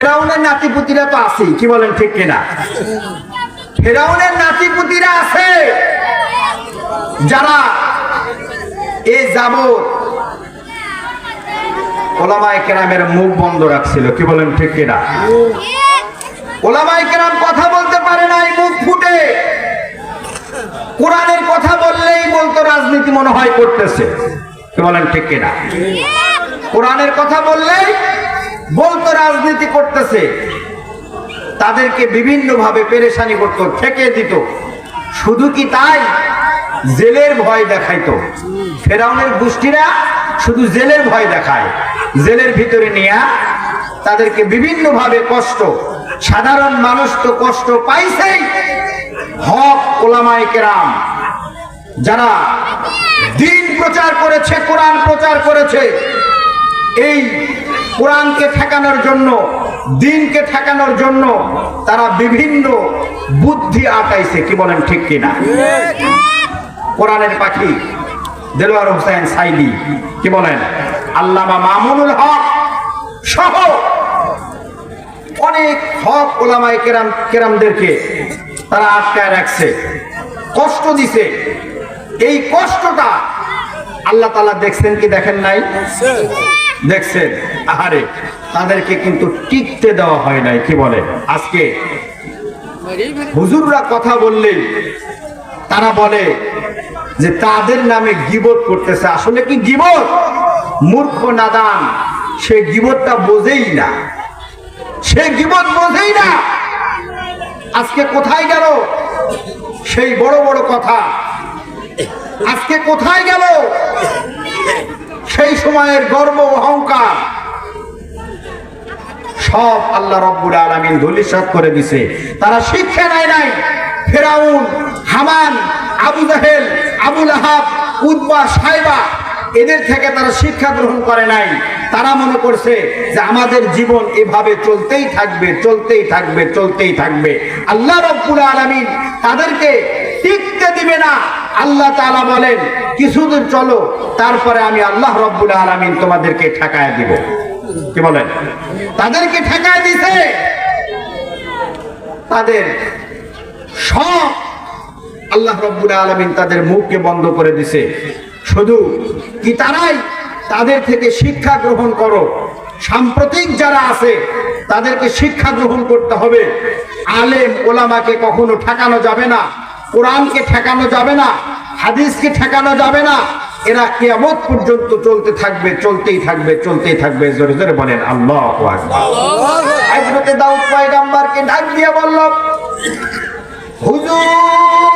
ফেরাউনের নাতিপুতিরা তো আছেই, কি বলেন ঠিক কিনা? ফেরাউনের নাতিপুতিরা আছে। যারা এ কেরামের মুখ বন্ধ রাখছিল, কি বলেন ঠিক কিনা? কেরাম কথা বলতে পারে নাই, মুখ ফুটে। কোরআনের কথা বললেই বলতো, রাজনীতি মনে হয় করতেছে, কি বলেন ঠিক কিনা? কোরআনের কথা বললেই বলতো রাজনীতি করতেছে, তাদেরকে বিভিন্ন ভাবে পেরেশানি করতো, ঠেকে দিত। শুধু কি তাই? জেলের ভয় দেখাইতো। ফেরাউনের গোষ্ঠীরা শুধু জেলের ভয় দেখায়। জেলের ভিতরে নিয়ে তাদেরকে বিভিন্ন ভাবে কষ্ট, সাধারণ মানুষ তো কষ্ট পাইছেই। হক ওলামায়ে কেরাম, যারা দিন প্রচার করেছে, কোরআন প্রচার করেছে, এই কোরআনকে ঠেকানোর জন্য, দিনকে ঠেকানোর জন্য তারা বিভিন্ন বুদ্ধি আটাইছে, কি বলেন ঠিক কিনা? কোরআনের পাখি, দেলোয়ার হোসেন সাইদি, কি বলেন? আল্লামা মামুনুল হক সহ অনেক হক ওলামাই কেরাম, কেরামদেরকে তারা আটকায় রাখছে, কষ্ট দিছে। এই কষ্টটা আল্লাহ তালা দেখছেন কি দেখেন নাই? দেখছেন? আহারে, তাদেরকে কিন্তু টিকতে দেওয়া হয় নাই, কি বলে? আজকে হুজুররা কথা বললে তারা বলে যে তাদের নামে গিবত করতেছে। আসলে কি গিবত? মূর্খ নাদান, সে গিবতটা বোঝেই না। সে গিবত বোঝেই না। আজকে কোথায় গেল? সেই বড় বড় কথা। আজকে কোথায় গেল? সেই সময়ের গর্ব অহংকার সব আল্লাহ রব্বুল আলমিন ধুলিসাত করে দিছে। তারা শিক্ষা নেয় নাই। ফেরাউন, হামান, আবু জাহেল আবুল আহাব উদ্বা সাইবা, এদের থেকে তারা শিক্ষা গ্রহণ করে নাই। তারা মনে করছে যে আমাদের জীবন এভাবে চলতেই থাকবে চলতেই থাকবে চলতেই থাকবে। আল্লাহ রব্বুল আলমিন তাদেরকে টিকতে দিবে না। আল্লাহ তাআলা বলেন, কিছুদিন চলো, তারপরে আমি আল্লাহ রব্বুল আলমিন তোমাদেরকে ঠেকায় দিব। কি বলেন? তাদেরকে ঠেকায় দিছে। তাদের সব আল্লাহ রব্বুল আলমিন তাদের মুখকে বন্ধ করে দিছে। শুধু কি তারাই তাদের থেকে শিক্ষা গ্রহণ করো? সাম্প্রতিক যারা আছে, তাদেরকে শিক্ষা গ্রহণ করতে হবে। আলেম ওলামাকে কখনো ঠেকানো যাবে না। কোরআনকে ঠেকানো যাবে না হাদিসকে ঠেকানো যাবে না। এরা কেয়ামত পর্যন্ত চলতে থাকবে চলতেই থাকবে চলতেই থাকবে। জোরে জোরে বলেন আল্লাহ দাউদ পাইগাম্বারকে ডাক দিয়ে বলল হুজুর!